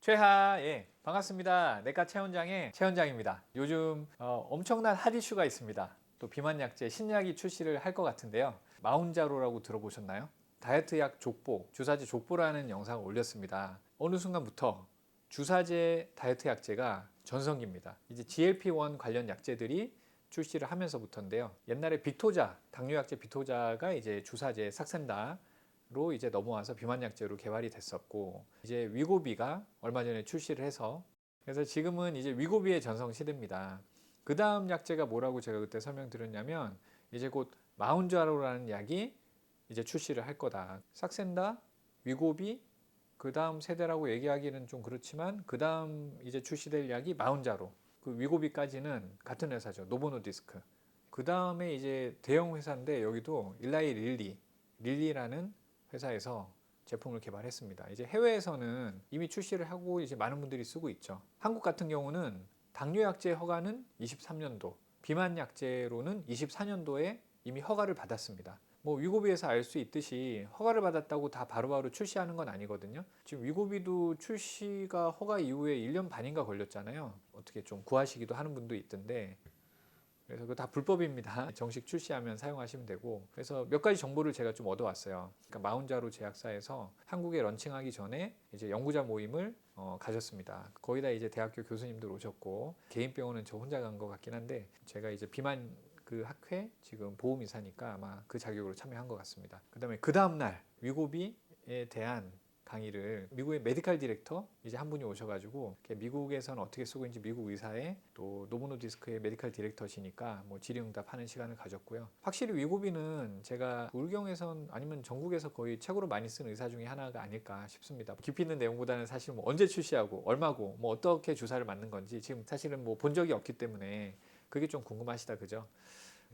최하 예 반갑습니다. 내과 최원장의 최원장입니다. 요즘 어, 엄청난 핫 이슈가 있습니다. 또 비만 약제 신약이 출시를 할 것 같은데요. 마운자로라고 들어보셨나요? 다이어트 약 족보 주사제 족보라는 영상을 올렸습니다. 어느 순간부터 주사제 다이어트 약제가 전성기입니다. 이제 GLP-1 관련 약제들이 출시를 하면서부터인데요. 옛날에 빅토자 당뇨 약제 빅토자가 이제 주사제 삭센다 로 이제 넘어와서 비만약제로 개발이 됐었고 이제 위고비가 얼마 전에 출시를 해서 그래서 지금은 이제 위고비의 전성 시대입니다. 그 다음 약제가 뭐라고 제가 그때 설명드렸냐면 이제 곧 마운자로라는 약이 이제 출시를 할 거다. 삭센다, 위고비, 그 다음 세대라고 얘기하기는 좀 그렇지만 그 다음 이제 출시될 약이 마운자로. 그 위고비까지는 같은 회사죠. 노보노디스크. 그 다음에 이제 대형 회사인데 여기도 일라이 릴리, 릴리라는 회사에서 제품을 개발했습니다. 이제 해외에서는 이미 출시를 하고 이제 많은 분들이 쓰고 있죠. 한국 같은 경우는 당뇨 약제 허가는 23년도, 비만 약제로는 24년도에 이미 허가를 받았습니다. 뭐 위고비에서 알 수 있듯이 허가를 받았다고 다 바로바로 출시하는 건 아니거든요. 지금 위고비도 출시가 허가 이후에 1년 반인가 걸렸잖아요. 어떻게 좀 구하시기도 하는 분도 있던데 그래서 그거 다 불법입니다. 정식 출시하면 사용하시면 되고 그래서 몇 가지 정보를 제가 좀 얻어왔어요. 그러니까 마운자로 제약사에서 한국에 런칭하기 전에 이제 연구자 모임을 어, 가졌습니다. 거의 다 이제 대학교 교수님들 오셨고 개인 병원은 저 혼자 간 것 같긴 한데 제가 이제 비만 그 학회 지금 보험이사니까 아마 그 자격으로 참여한 것 같습니다. 그다음에 그 다음 날 위고비에 대한 강의를 미국의 메디칼 디렉터 이제 한 분이 오셔가지고 미국에서는 어떻게 쓰고 있는지 미국 의사의 또 노보노디스크의 메디칼 디렉터시니까 뭐 질의응답하는 시간을 가졌고요. 확실히 위고비는 제가 울경에선 아니면 전국에서 거의 최고로 많이 쓴 의사 중에 하나가 아닐까 싶습니다. 깊이 있는 내용보다는 사실 뭐 언제 출시하고 얼마고 뭐 어떻게 주사를 맞는 건지 지금 사실은 뭐 본 적이 없기 때문에 그게 좀 궁금하시다 그죠?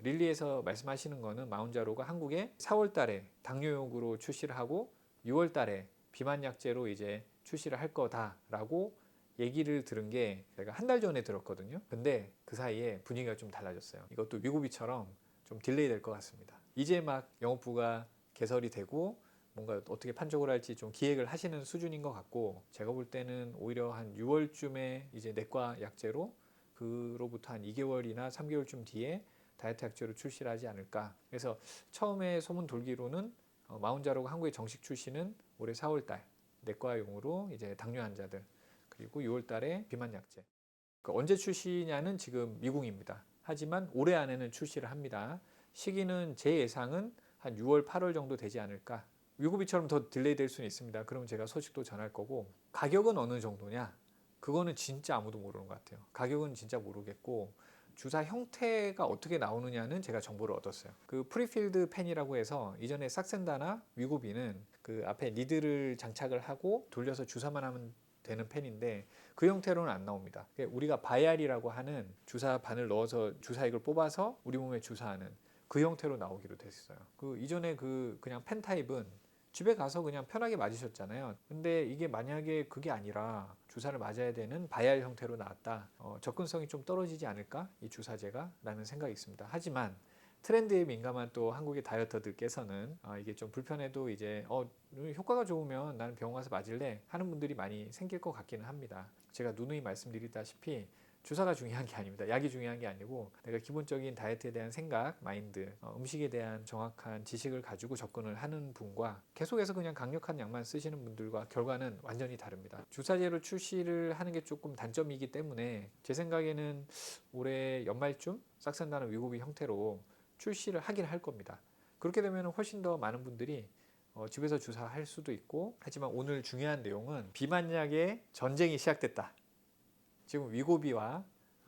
릴리에서 말씀하시는 거는 마운자로가 한국에 4월 달에 당뇨용으로 출시를 하고 6월 달에 비만 약제로 이제 출시를 할 거다라고 얘기를 들은 게 제가 한 달 전에 들었거든요. 근데 그 사이에 분위기가 좀 달라졌어요. 이것도 위고비처럼 좀 딜레이 될 것 같습니다. 이제 막 영업부가 개설이 되고 뭔가 어떻게 판촉을 할지 좀 기획을 하시는 수준인 것 같고 제가 볼 때는 오히려 한 6월쯤에 이제 내과 약제로 그로부터 한 2개월이나 3개월쯤 뒤에 다이어트 약제로 출시를 하지 않을까. 그래서 처음에 소문 돌기로는 어, 마운자로가 한국에 정식 출시는 올해 4월달 내과용으로 이제 당뇨 환자들 그리고 6월달에 비만 약제. 그 언제 출시냐는 지금 미궁입니다. 하지만 올해 안에는 출시를 합니다. 시기는 제 예상은 한 6월, 8월 정도 되지 않을까. 위고비처럼 더 딜레이 될 수는 있습니다. 그러면 제가 소식도 전할 거고 가격은 어느 정도냐? 그거는 진짜 아무도 모르는 것 같아요. 가격은 진짜 모르겠고 주사 형태가 어떻게 나오느냐는 제가 정보를 얻었어요. 그 프리필드 펜이라고 해서 이전에 삭센다나 위고비는 그 앞에 니드를 장착을 하고 돌려서 주사만 하면 되는 펜인데 그 형태로는 안 나옵니다. 우리가 바이알이라고 하는 주사 바늘 넣어서 주사액을 뽑아서 우리 몸에 주사하는 그 형태로 나오기로 됐어요. 그 이전에 그 그냥 펜 타입은 집에 가서 그냥 편하게 맞으셨잖아요. 근데 이게 만약에 그게 아니라 주사를 맞아야 되는 바이알 형태로 나왔다. 어, 접근성이 좀 떨어지지 않을까? 이 주사제가? 라는 생각이 있습니다. 하지만 트렌드에 민감한 또 한국의 다이어터들께서는 아, 이게 좀 불편해도 이제 어, 효과가 좋으면 나는 병원 가서 맞을래 하는 분들이 많이 생길 것 같기는 합니다. 제가 누누이 말씀드리다시피 주사가 중요한 게 아닙니다. 약이 중요한 게 아니고 내가 기본적인 다이어트에 대한 생각, 마인드, 어, 음식에 대한 정확한 지식을 가지고 접근을 하는 분과 계속해서 그냥 강력한 약만 쓰시는 분들과 결과는 완전히 다릅니다. 주사제로 출시를 하는 게 조금 단점이기 때문에 제 생각에는 올해 연말쯤 싹산다는 위고비 형태로 출시를 하긴 할 겁니다. 그렇게 되면 훨씬 더 많은 분들이 어, 집에서 주사할 수도 있고 하지만 오늘 중요한 내용은 비만약의 전쟁이 시작됐다. 지금 위고비와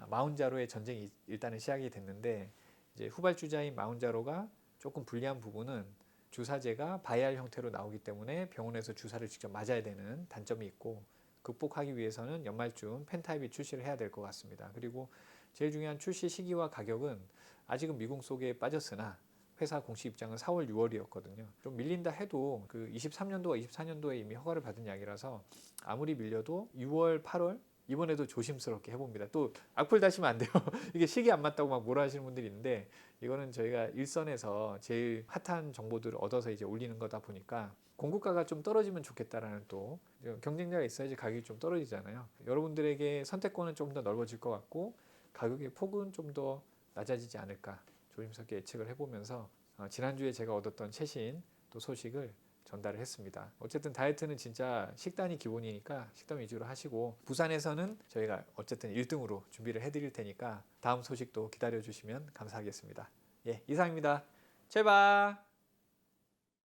마운자로의 전쟁이 일단은 시작이 됐는데 이제 후발주자인 마운자로가 조금 불리한 부분은 주사제가 바이알 형태로 나오기 때문에 병원에서 주사를 직접 맞아야 되는 단점이 있고 극복하기 위해서는 연말쯤 펜타입이 출시를 해야 될 것 같습니다. 그리고 제일 중요한 출시 시기와 가격은 아직은 미궁 속에 빠졌으나 회사 공식 입장은 4월, 6월이었거든요. 좀 밀린다 해도 그 23년도와 24년도에 이미 허가를 받은 약이라서 아무리 밀려도 6월, 8월 이번에도 조심스럽게 해봅니다. 또 악플 다시면 안 돼요. 이게 시기 안 맞다고 막 뭐라 하시는 분들이 있는데 이거는 저희가 일선에서 제일 핫한 정보들을 얻어서 이제 올리는 거다 보니까 공급가가 좀 떨어지면 좋겠다라는 또 경쟁자가 있어야지 가격이 좀 떨어지잖아요. 여러분들에게 선택권은 좀 더 넓어질 것 같고 가격의 폭은 좀 더 낮아지지 않을까 조심스럽게 예측을 해보면서 어, 지난주에 제가 얻었던 최신 또 소식을 전달을 했습니다. 어쨌든 다이어트는 진짜 식단이 기본이니까 식단 위주로 하시고 부산에서는 저희가 어쨌든 1등으로 준비를 해드릴 테니까 다음 소식도 기다려 주시면 감사하겠습니다. 예, 이상입니다. 제발.